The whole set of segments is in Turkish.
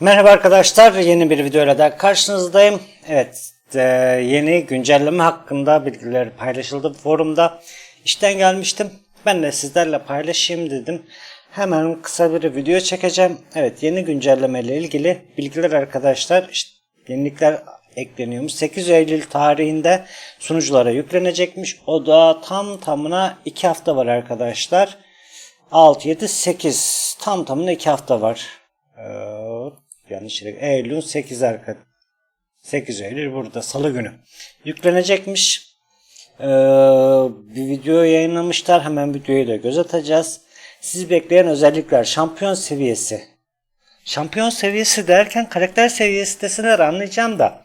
Merhaba arkadaşlar, yeni bir videoyla da karşınızdayım. Evet, e, yeni güncelleme hakkında bilgiler paylaşıldı forumda. İşten gelmiştim, ben de sizlerle paylaşayım dedim. Hemen kısa bir video çekeceğim. Evet, yeni güncelleme ile ilgili bilgiler arkadaşlar, işte yenilikler ekleniyormuş. 8 Eylül tarihinde sunuculara yüklenecekmiş. O da tam tamına 2 hafta var arkadaşlar. 6, 7, 8 tam tamına 2 hafta var. Yanlış yere. Eylül 8 arka. 8 Eylül burada salı günü. Yüklenecekmiş. Ee, bir video yayınlamışlar. Hemen videoyu da göz atacağız. Sizi bekleyen özellikler şampiyon seviyesi. Şampiyon seviyesi derken karakter seviyesi deseler anlayacağım da.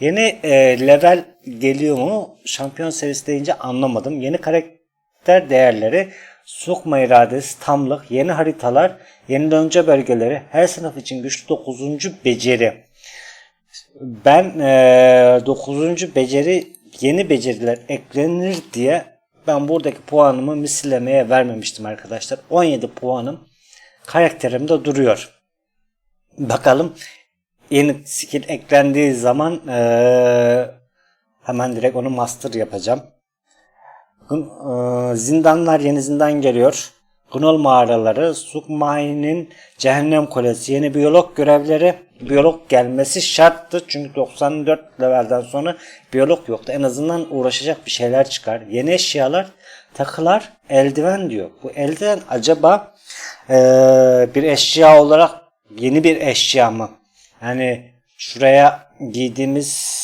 Yeni e, level geliyor mu? Şampiyon seviyesi deyince anlamadım. Yeni karakter değerleri, sokma iradesi, tamlık, yeni haritalar, yeni dönce bölgeleri, her sınıf için güçlü 9. beceri. Ben e, 9. beceri yeni beceriler eklenir diye ben buradaki puanımı misillemeye vermemiştim arkadaşlar. 17 puanım karakterimde duruyor. Bakalım yeni skill eklendiği zaman eee, hemen direkt onu master yapacağım. Eee, zindanlar yeni zindan geliyor. Gnol mağaraları, Sukmai'nin cehennem kulesi, yeni biyolog görevleri, biyolog gelmesi şarttı. Çünkü 94 levelden sonra biyolog yoktu. En azından uğraşacak bir şeyler çıkar. Yeni eşyalar, takılar, eldiven diyor. Bu eldiven acaba eee, bir eşya olarak yeni bir eşya mı? Yani şuraya giydiğimiz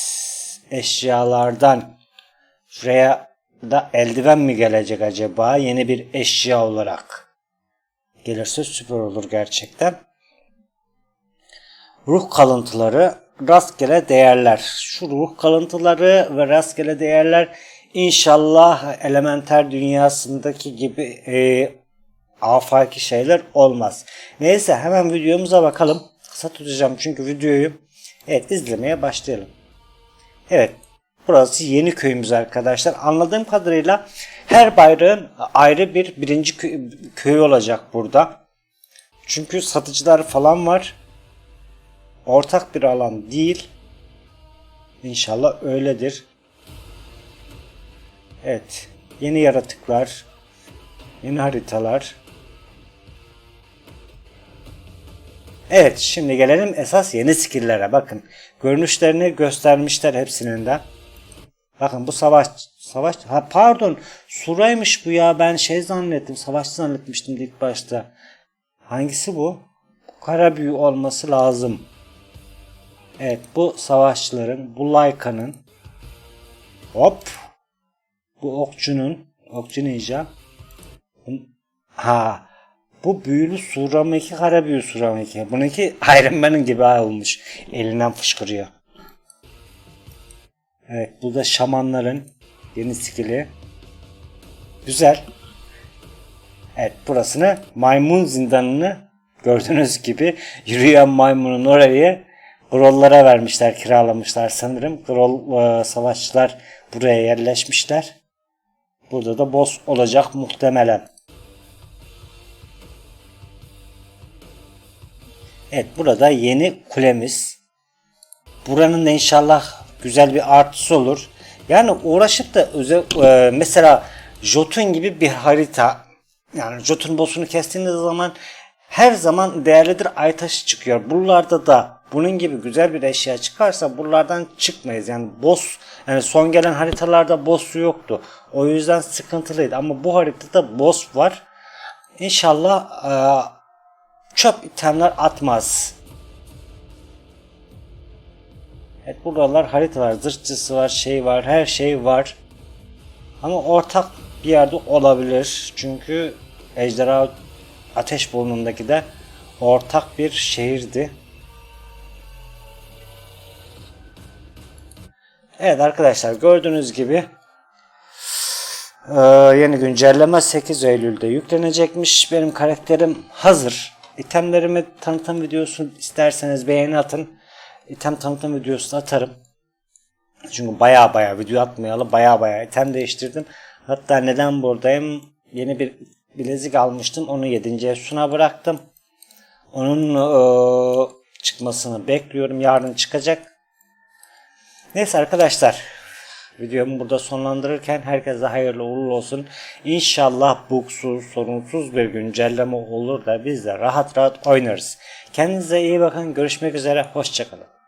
eşyalardan şuraya da eldiven mi gelecek acaba yeni bir eşya olarak? Gelirse süper olur gerçekten. Ruh kalıntıları, rastgele değerler. Şu ruh kalıntıları ve rastgele değerler inşallah elementer dünyasındaki gibi e, afaki şeyler olmaz. Neyse hemen videomuza bakalım. Kısa tutacağım çünkü videoyu evet izlemeye başlayalım. Evet burası yeni köyümüz arkadaşlar. Anladığım kadarıyla her bayrağın ayrı bir birinci kö- köy olacak burada. Çünkü satıcılar falan var. Ortak bir alan değil. İnşallah öyledir. Evet. Yeni yaratıklar. Yeni haritalar. Evet şimdi gelelim esas yeni skill'lere. Bakın görünüşlerini göstermişler hepsinin de. Bakın bu savaş savaş ha pardon suraymış bu ya ben şey zannettim savaşçı zannetmiştim ilk başta. Hangisi bu? Kara büyü olması lazım. Evet bu savaşçıların bu Layka'nın hop bu okçunun okçu ninja ha bu büyülü Surameki kara büyü Surameki. Bununki Iron Man'ın gibi olmuş. Elinden fışkırıyor. Evet bu da şamanların yeni skill'i. Güzel. Evet burasını maymun zindanını gördüğünüz gibi yürüyen maymunun orayı Grollara vermişler, kiralamışlar sanırım. Grol e, savaşçılar buraya yerleşmişler. Burada da boss olacak muhtemelen. Evet burada yeni kulemiz. Buranın inşallah güzel bir artısı olur. Yani uğraşıp da özel, e, mesela Jotun gibi bir harita yani Jotun boss'unu kestiğiniz zaman her zaman değerlidir ay taşı çıkıyor. Buralarda da bunun gibi güzel bir eşya çıkarsa buralardan çıkmayız. Yani boss yani son gelen haritalarda boss yoktu. O yüzden sıkıntılıydı ama bu haritada boss var. İnşallah e, çöp itemler atmaz. Evet buralar haritalar, zırhçısı var, şey var, her şey var. Ama ortak bir yerde olabilir. Çünkü Ejderha Ateş Burnu'ndaki de ortak bir şehirdi. Evet arkadaşlar gördüğünüz gibi ee, yeni güncelleme 8 Eylül'de yüklenecekmiş. Benim karakterim hazır. İtemlerimi tanıtım videosu isterseniz beğeni atın. İtem tanıtım videosu atarım. Çünkü baya baya video atmayalı baya baya item değiştirdim. Hatta neden buradayım? Yeni bir bilezik almıştım. Onu 7. Efsun'a bıraktım. Onun ee, çıkma çıkmasını bekliyorum. Yarın çıkacak. Neyse arkadaşlar. Videomu burada sonlandırırken herkese hayırlı uğurlu olsun. İnşallah bugsuz, sorunsuz bir güncelleme olur da biz de rahat rahat oynarız. Kendinize iyi bakın. Görüşmek üzere. Hoşçakalın.